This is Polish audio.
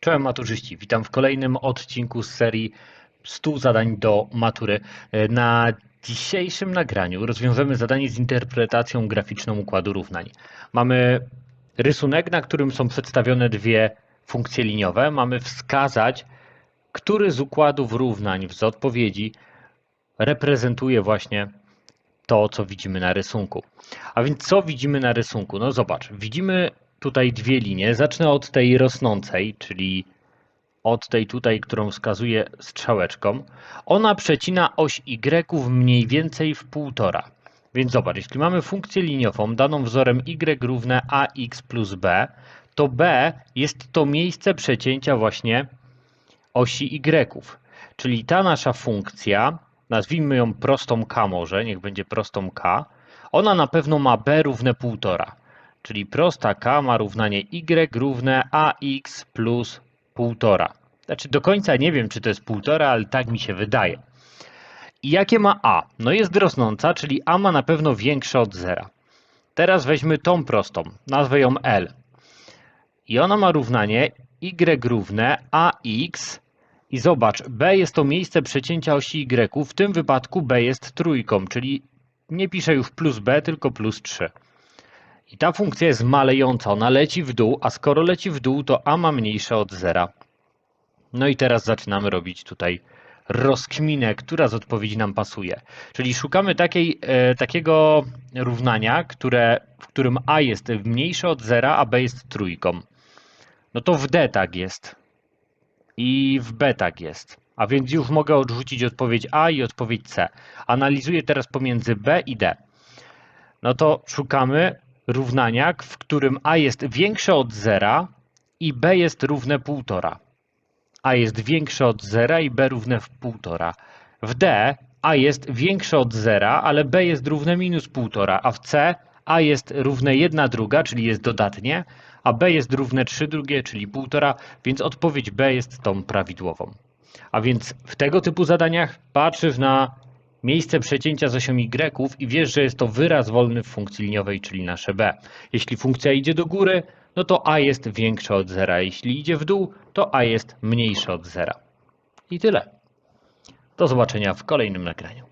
Czołem maturzyści, witam w kolejnym odcinku z serii 100 zadań do matury. Na dzisiejszym nagraniu rozwiążemy zadanie z interpretacją graficzną układu równań. Mamy rysunek, na którym są przedstawione dwie funkcje liniowe. Mamy wskazać, który z układów równań z odpowiedzi reprezentuje właśnie to, co widzimy na rysunku. A więc co widzimy na rysunku? No zobacz, widzimy tutaj dwie linie. Zacznę od tej rosnącej, czyli od tej tutaj, którą wskazuję strzałeczką. Ona przecina oś y mniej więcej w półtora. Więc zobacz, jeśli mamy funkcję liniową daną wzorem y równe ax plus b, to b jest to miejsce przecięcia właśnie osi y. Czyli ta nasza funkcja, nazwijmy ją prostą k może, niech będzie prostą k, ona na pewno ma b równe 1,5. Czyli prosta k ma równanie y równe ax plus 1,5. Znaczy do końca nie wiem, czy to jest 1,5, ale tak mi się wydaje. I jakie ma a? No jest rosnąca, czyli a ma na pewno większe od zera. Teraz weźmy tą prostą, nazwę ją L. I ona ma równanie y równe ax i zobacz, b jest to miejsce przecięcia osi y, w tym wypadku b jest trójką, czyli nie piszę już plus b, tylko plus 3. I ta funkcja jest malejąca, ona leci w dół, a skoro leci w dół, to a ma mniejsze od zera. No i teraz zaczynamy robić tutaj rozkminę, która z odpowiedzi nam pasuje. Czyli szukamy takiej, e, takiego równania, które, w którym a jest mniejsze od zera, a b jest trójką. No to w d tak jest i w b tak jest. A więc już mogę odrzucić odpowiedź A i odpowiedź C. Analizuję teraz pomiędzy B i D. No to szukamy równania, w którym A jest większe od zera i B jest równe 1,5. A jest większe od zera i B równe 1,5. W D A jest większe od zera, ale B jest równe minus 1,5, a w C A jest równe 1 druga, czyli jest dodatnie, a B jest równe 3 drugie, czyli 1,5, więc odpowiedź B jest tą prawidłową. A więc w tego typu zadaniach patrzysz na miejsce przecięcia z osią y i wiesz, że jest to wyraz wolny w funkcji liniowej, czyli nasze b. Jeśli funkcja idzie do góry, no to a jest większe od zera. Jeśli idzie w dół, to a jest mniejsze od zera. I tyle. Do zobaczenia w kolejnym nagraniu.